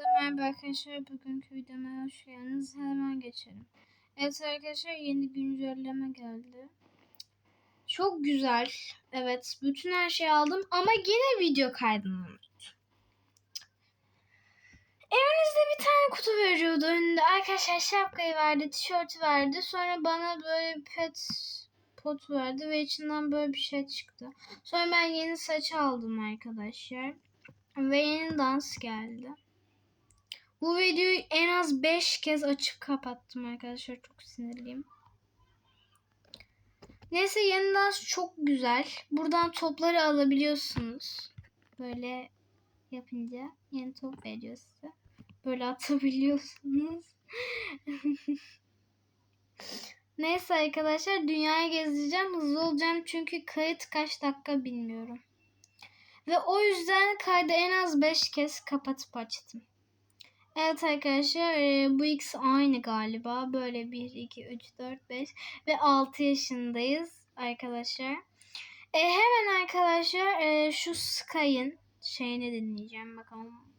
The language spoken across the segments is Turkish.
merhaba arkadaşlar. Bugünkü videoma hoş geldiniz. Hemen geçelim. Evet arkadaşlar yeni güncelleme geldi. Çok güzel. Evet bütün her şeyi aldım ama yine video kaydını. Evinizde bir tane kutu veriyordu önünde. Arkadaşlar şapkayı verdi, tişörtü verdi. Sonra bana böyle pet pot verdi ve içinden böyle bir şey çıktı. Sonra ben yeni saç aldım arkadaşlar. Ve yeni dans geldi. Bu videoyu en az 5 kez açıp kapattım arkadaşlar. Çok sinirliyim. Neyse yeni dans çok güzel. Buradan topları alabiliyorsunuz. Böyle yapınca yeni top veriyor size. Böyle atabiliyorsunuz. Neyse arkadaşlar dünyayı gezeceğim. Hızlı olacağım çünkü kayıt kaç dakika bilmiyorum. Ve o yüzden kaydı en az 5 kez kapatıp açtım. Evet arkadaşlar e, bu ikisi aynı galiba. Böyle 1, 2, 3, 4, 5 ve 6 yaşındayız arkadaşlar. E, hemen arkadaşlar e, şu Sky'ın şeyini dinleyeceğim bakalım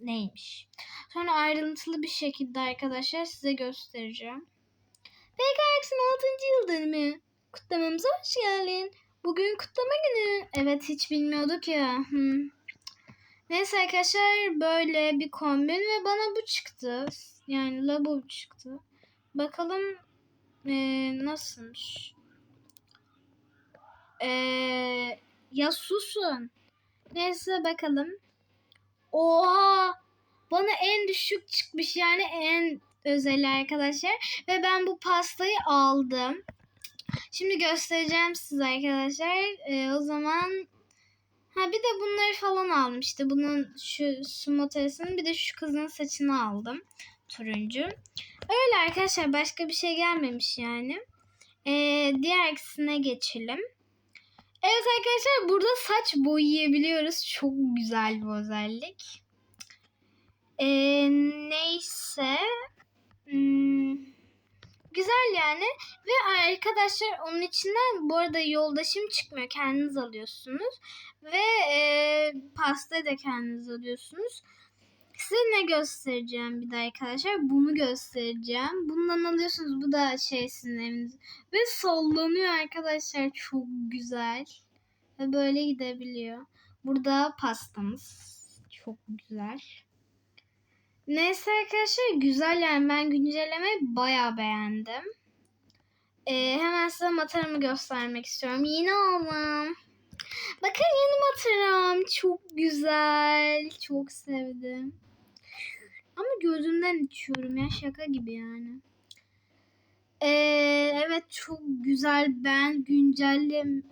neymiş. Sonra ayrıntılı bir şekilde arkadaşlar size göstereceğim. PKX'in 6. yıl dönümü. Kutlamamıza hoş geldin. Bugün kutlama günü. Evet hiç bilmiyorduk ya. Hmm. Neyse arkadaşlar böyle bir kombin ve bana bu çıktı. Yani labo çıktı. Bakalım ee, nasılmış. Ee, ya susun. Neyse bakalım. Oha! Bana en düşük çıkmış yani en özel arkadaşlar. Ve ben bu pastayı aldım. Şimdi göstereceğim size arkadaşlar. Ee, o zaman ha bir de bunları falan aldım. İşte bunun şu sumoteresini bir de şu kızın saçını aldım. Turuncu. Öyle arkadaşlar başka bir şey gelmemiş yani. Ee, diğer ikisine geçelim. Evet arkadaşlar burada saç boyayabiliyoruz. Çok güzel bir özellik. Ee, neyse. Hmm, güzel yani. Ve arkadaşlar onun içinden bu arada yoldaşım çıkmıyor. Kendiniz alıyorsunuz. Ve e, pasta da kendiniz alıyorsunuz. Size ne göstereceğim bir de arkadaşlar? Bunu göstereceğim. Bundan alıyorsunuz. Bu da şey sizin eviniz. Ve sallanıyor arkadaşlar. Çok güzel. Ve böyle gidebiliyor. Burada pastamız. Çok güzel. Neyse arkadaşlar güzel yani ben güncellemeyi bayağı beğendim. Ee, hemen size mataramı göstermek istiyorum. Yine aldım. Bakın yeni mataram. Çok güzel. Çok sevdim. Ama gözümden içiyorum ya şaka gibi yani. Ee, evet çok güzel. Ben güncellem...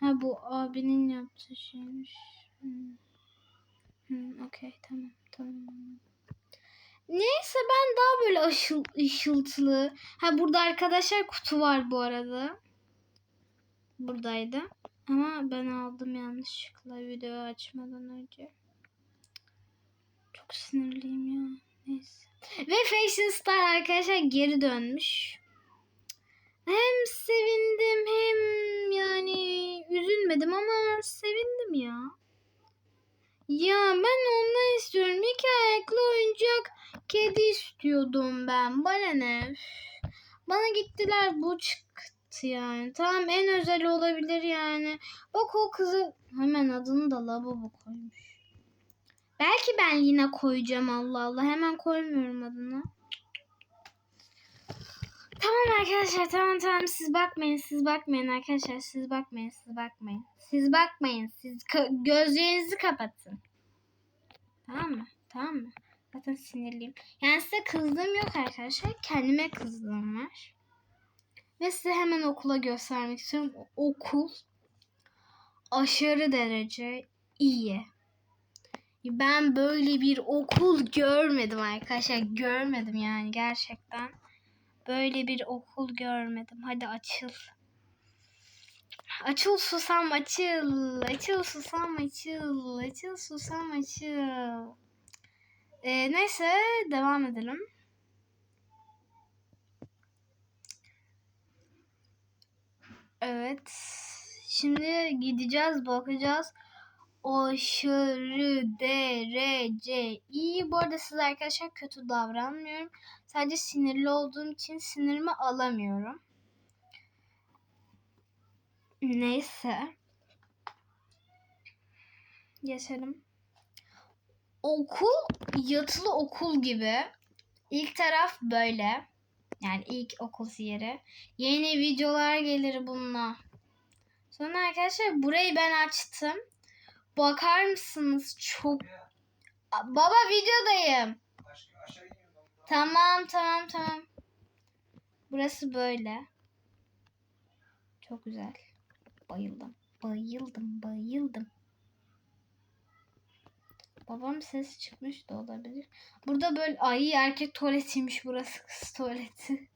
Ha bu abinin yaptığı şeymiş. Hmm. Hmm, Okey tamam tamam. Neyse ben daha böyle ışıl, ışıltılı. Ha burada arkadaşlar kutu var bu arada. Buradaydı. Ama ben aldım yanlışlıkla video açmadan önce. Çok sinirliyim ya. Neyse. Ve Fashion Star arkadaşlar geri dönmüş. Hem sevindim hem yani üzülmedim ama sevindim ya. Ya ben ondan istiyorum. İki ayaklı oyuncak kedi istiyordum ben. Bana ne? Bana gittiler bu çıktı yani. Tamam en özel olabilir yani. Bak o kızı hemen adını da lavabo koymuş. Belki ben yine koyacağım Allah Allah. Hemen koymuyorum adını. Tamam arkadaşlar tamam tamam siz bakmayın siz bakmayın arkadaşlar siz bakmayın siz bakmayın. Siz bakmayın siz ka- gözlerinizi kapatın. Tamam mı? Tamam mı? Zaten sinirliyim. Yani size kızdığım yok arkadaşlar. Kendime kızdığım var. Ve size hemen okula göstermek istiyorum. Okul aşırı derece iyi. Ben böyle bir okul görmedim arkadaşlar. Görmedim yani gerçekten. Böyle bir okul görmedim. Hadi açıl. Açıl susam açıl. Açıl susam açıl. Açıl susam açıl. Ee, neyse devam edelim. Evet. Şimdi gideceğiz bakacağız. aşırı derece iyi. Bu arada size arkadaşlar kötü davranmıyorum. Sadece sinirli olduğum için sinirimi alamıyorum. Neyse. Geçelim. Okul yatılı okul gibi. İlk taraf böyle. Yani ilk okul yeri. Yeni videolar gelir bununla. Sonra arkadaşlar burayı ben açtım. Bakar mısınız? Çok... Baba videodayım. Tamam tamam tamam. Burası böyle. Çok güzel. Bayıldım. Bayıldım bayıldım. Babam ses çıkmış da olabilir. Burada böyle ay erkek tuvaletiymiş burası kız tuvaleti.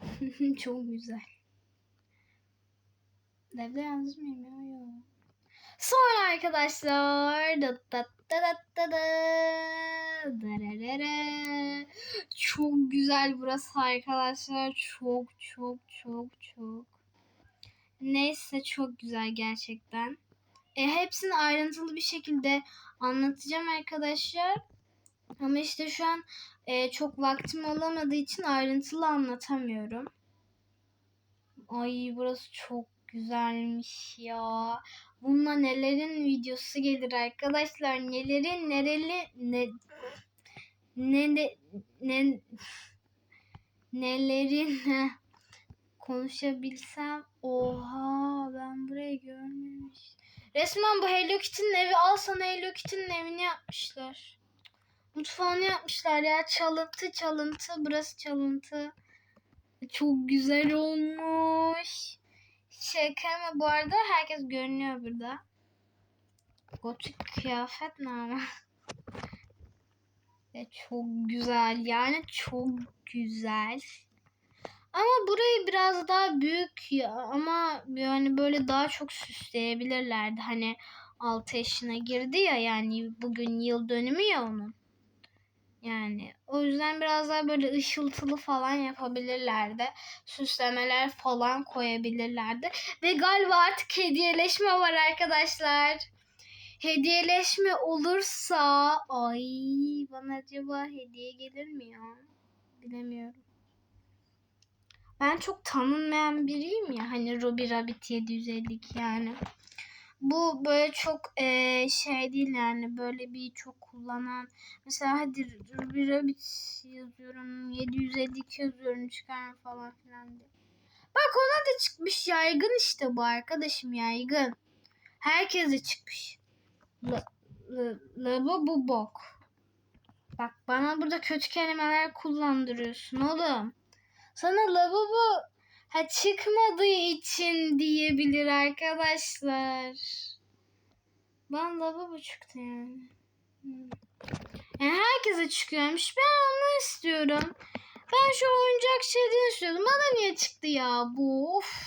Çok güzel. Evde yalnız mıyım ya? Yok. Sonra arkadaşlar da da da da da da dararara. çok güzel burası arkadaşlar çok çok çok çok neyse çok güzel gerçekten. E, hepsini ayrıntılı bir şekilde anlatacağım arkadaşlar. Ama işte şu an e, çok vaktim olamadığı için ayrıntılı anlatamıyorum. Ay burası çok güzelmiş ya. Bununla nelerin videosu gelir arkadaşlar. Nelerin nereli ne ne ne, ne nelerin konuşabilsem oha ben burayı görmemiş. Resmen bu Hello Kitty'nin evi al sana Hello Kitty'nin evini yapmışlar. Mutfağını yapmışlar ya çalıntı çalıntı burası çalıntı. Çok güzel olmuş. Şaka mı? Bu arada herkes görünüyor burada. Gotik kıyafet ne ama? Ve çok güzel yani çok güzel. Ama burayı biraz daha büyük ya ama yani böyle daha çok süsleyebilirlerdi. Hani 6 yaşına girdi ya yani bugün yıl dönümü ya onun. Yani o yüzden biraz daha böyle ışıltılı falan yapabilirlerdi. Süslemeler falan koyabilirlerdi. Ve galiba artık hediyeleşme var arkadaşlar. Hediyeleşme olursa ay bana acaba hediye gelir mi ya? Bilemiyorum. Ben çok tanınmayan biriyim ya hani Ruby Rabbit 752 yani. Bu böyle çok eee, şey değil yani böyle bir çok kullanan mesela hadi Ruby Rabbit yazıyorum 752 yazıyorum çıkar falan filan diye. Bak ona da çıkmış yaygın işte bu arkadaşım yaygın. Herkese çıkmış. La, la, lava bu bok. Bak bana burada kötü kelimeler kullandırıyorsun oğlum. Sana lavabo ha çıkmadığı için diyebilir arkadaşlar. Ben lavabo çıktı yani. Hmm. Yani herkese çıkıyormuş. Ben onu istiyorum. Ben şu oyuncak şeyden istiyordum. Bana niye çıktı ya bu? Of.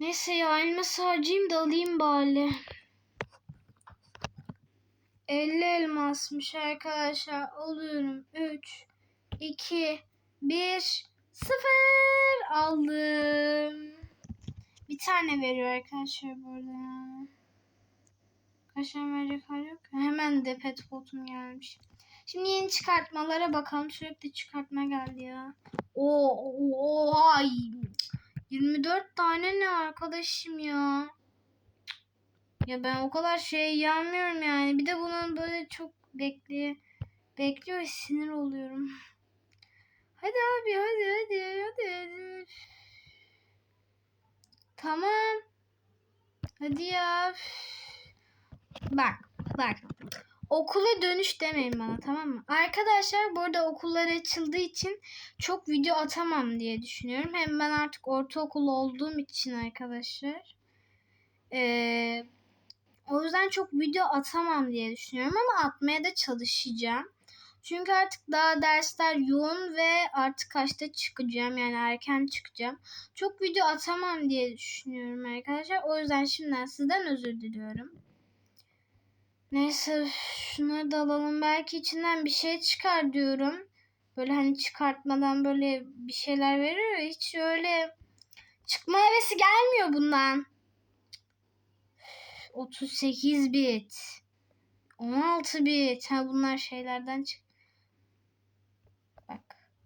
Neyse ya elmas harcayayım da alayım bari. 50 elmasmış arkadaşlar. Alıyorum. 3, 2, 1, 0 aldım. Bir tane veriyor arkadaşlar burada. Kaç tane verecek hali yok. Hemen de pet botum gelmiş. Şimdi yeni çıkartmalara bakalım. Sürekli çıkartma geldi ya. Oo, oo, ay. 24 tane ne arkadaşım ya. Ya ben o kadar şey yanmıyorum yani. Bir de bunun böyle çok bekliyor. Bekliyor sinir oluyorum. Hadi abi hadi hadi hadi hadi. Tamam. Hadi ya. Bak bak. Okula dönüş demeyin bana tamam mı? Arkadaşlar burada okullar açıldığı için çok video atamam diye düşünüyorum. Hem ben artık ortaokul olduğum için arkadaşlar. Ee, o yüzden çok video atamam diye düşünüyorum ama atmaya da çalışacağım. Çünkü artık daha dersler yoğun ve artık kaçta çıkacağım yani erken çıkacağım. Çok video atamam diye düşünüyorum arkadaşlar. O yüzden şimdiden sizden özür diliyorum. Neyse şunları da alalım. Belki içinden bir şey çıkar diyorum. Böyle hani çıkartmadan böyle bir şeyler veriyor. Hiç öyle çıkma hevesi gelmiyor bundan. 38 bit. 16 bit. Ha bunlar şeylerden çık.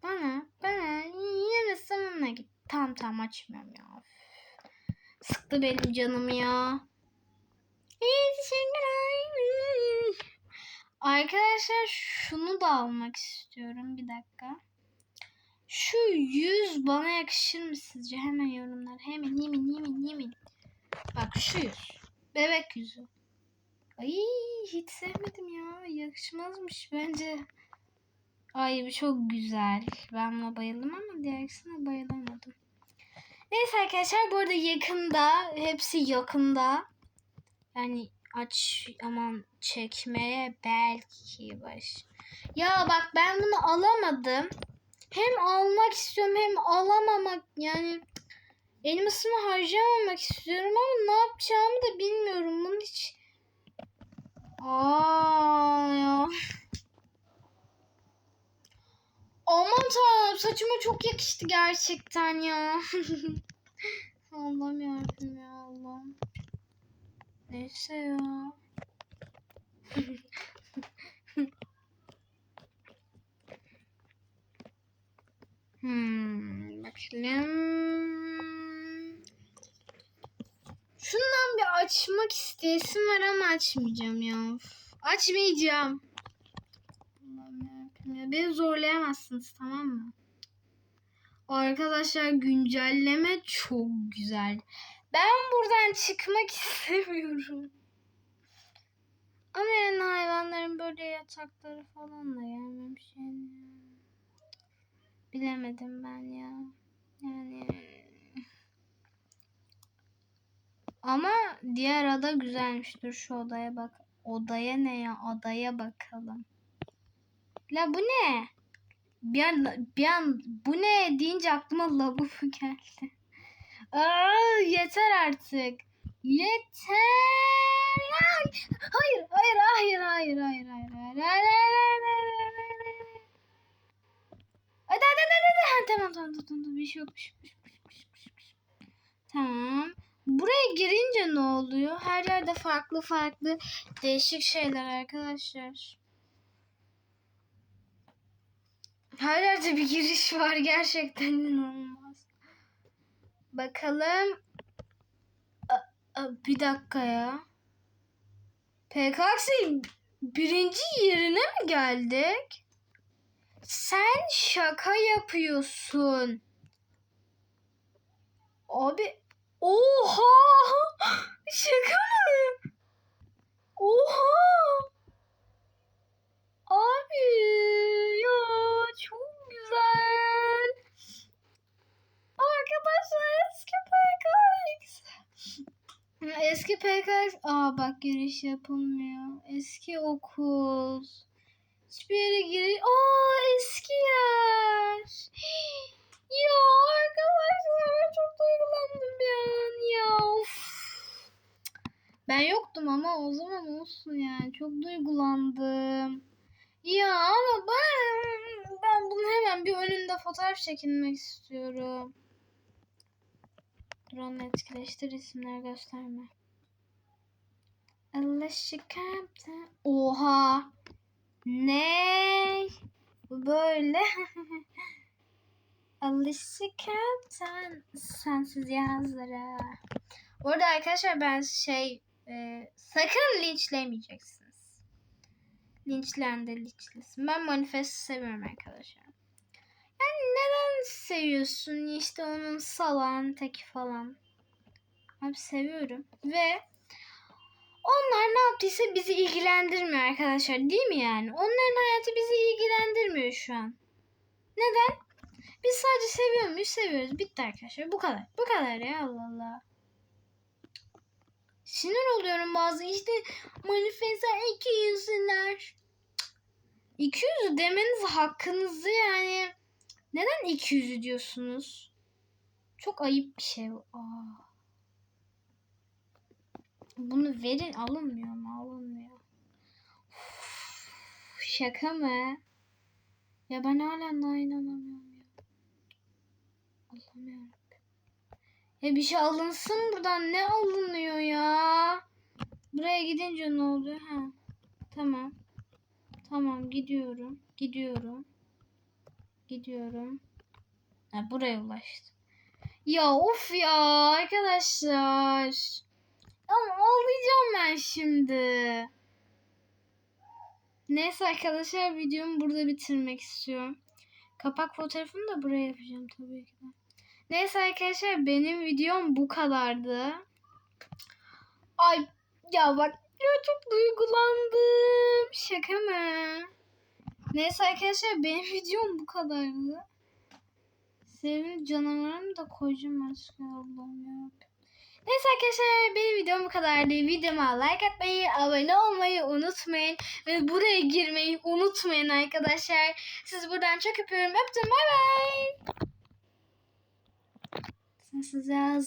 Bana, bana yine sonuna git. Tamam tamam açmıyorum ya. Sıktı benim canımı ya. İyi teşekkürler. Arkadaşlar şunu da almak istiyorum. Bir dakika. Şu yüz bana yakışır mı sizce? Hemen yorumlar. Hemen yemin yemin yemin. Bak şu yüz. Bebek yüzü. Ay hiç sevmedim ya. Yakışmazmış bence. Ay çok güzel. Ben buna bayıldım ama diğer ikisine bayılamadım. Neyse arkadaşlar bu arada yakında hepsi yakında. Yani aç aman çekmeye belki baş. Ya bak ben bunu alamadım. Hem almak istiyorum hem alamamak yani elmasımı harcamamak istiyorum ama ne yapacağımı da bilmiyorum. Bunu hiç Aa ya. Aman tanrım saçıma çok yakıştı gerçekten ya. Allah'ım yarabbim ya Allah'ım. Neyse ya. hmm, bakalım. Şundan bir açmak isteyesim var ama açmayacağım ya. Açmayacağım. Beni zorlayamazsınız tamam mı? Arkadaşlar güncelleme çok güzel. Ben buradan çıkmak istemiyorum. Ama yani hayvanların böyle yatakları falan da gelmemiş yani. Bilemedim ben ya. Yani ama diğer ada güzelmiş. Dur şu odaya bak. Odaya ne ya? Adaya bakalım. La bu ne? Bir an, bir an bu ne deyince aklıma labubu geldi. Aa, yeter artık. Yeter. Ay, Hayır, hayır, hayır, hayır, hayır, hayır, hayır, hayır, hayır, hayır. Hadi, hadi, hadi, hadi. Ha, Tamam, tamam, tamam, tamam, bir şey yok, bir şey yok, bir şey yok, bir şey yok, bir şey yok, bir şey yok. Tamam. Buraya girince ne oluyor? Her yerde farklı farklı değişik şeyler arkadaşlar. Her yerde bir giriş var gerçekten inanılmaz. Bakalım. A- a- bir dakika ya. PKX birinci yerine mi geldik? Sen şaka yapıyorsun. Abi oha! Şaka mı? Oha! Abi ya çok güzel. Arkadaşlar eski PKX. Eski PKX. Aa bak giriş yapılmıyor. Eski okul. Hiçbir yere giriş. Aa eski yer. Ya arkadaşlar çok duygulandım bir an ya. Of. Ben yoktum ama o zaman olsun yani. Çok duygulandım. Ya ama ben ben bunu hemen bir önünde fotoğraf çekinmek istiyorum. Dur onu etkileştir isimleri gösterme. Oha. Ne? Böyle. Alışıkaptan sensiz yazlara. Bu arada arkadaşlar ben şey e, sakın linçlemeyeceksiniz. Linçlendi linçlesin. Ben manifest seviyorum arkadaşlar. Yani neden seviyorsun işte onun salan teki falan. Abi seviyorum. Ve onlar ne yaptıysa bizi ilgilendirmiyor arkadaşlar değil mi yani? Onların hayatı bizi ilgilendirmiyor şu an. Neden? Biz sadece seviyor muyuz? Seviyoruz. Bitti arkadaşlar. Bu kadar. Bu kadar ya Allah Allah. Sinir oluyorum bazı işte manifestler iki yüzler. İki yüzü demeniz hakkınızı yani. Neden iki yüzü diyorsunuz? Çok ayıp bir şey bu. Aa. Bunu verin alınmıyor mu? Alınmıyor. Uf, şaka mı? Ya ben hala inanamıyorum ya. Allah'ım yarabbim. Ya bir şey alınsın buradan. Ne alınıyor ya? Buraya gidince ne oluyor? Ha. Tamam. Tamam gidiyorum. Gidiyorum. Gidiyorum. Ha, buraya ulaştım. Ya of ya arkadaşlar. Ama ağlayacağım ben şimdi. Neyse arkadaşlar videomu burada bitirmek istiyorum. Kapak fotoğrafını da buraya yapacağım tabii ki. Neyse arkadaşlar benim videom bu kadardı. Ay ya bak ya çok duygulandım. Şaka mı? Neyse arkadaşlar benim videom bu kadardı. Sevimli canavarımı da koyacağım ya Allah'ım ya. Neyse arkadaşlar benim videom bu kadardı. Videoma like atmayı, abone olmayı unutmayın. Ve buraya girmeyi unutmayın arkadaşlar. Sizi buradan çok öpüyorum. Öptüm. Bay bay. Size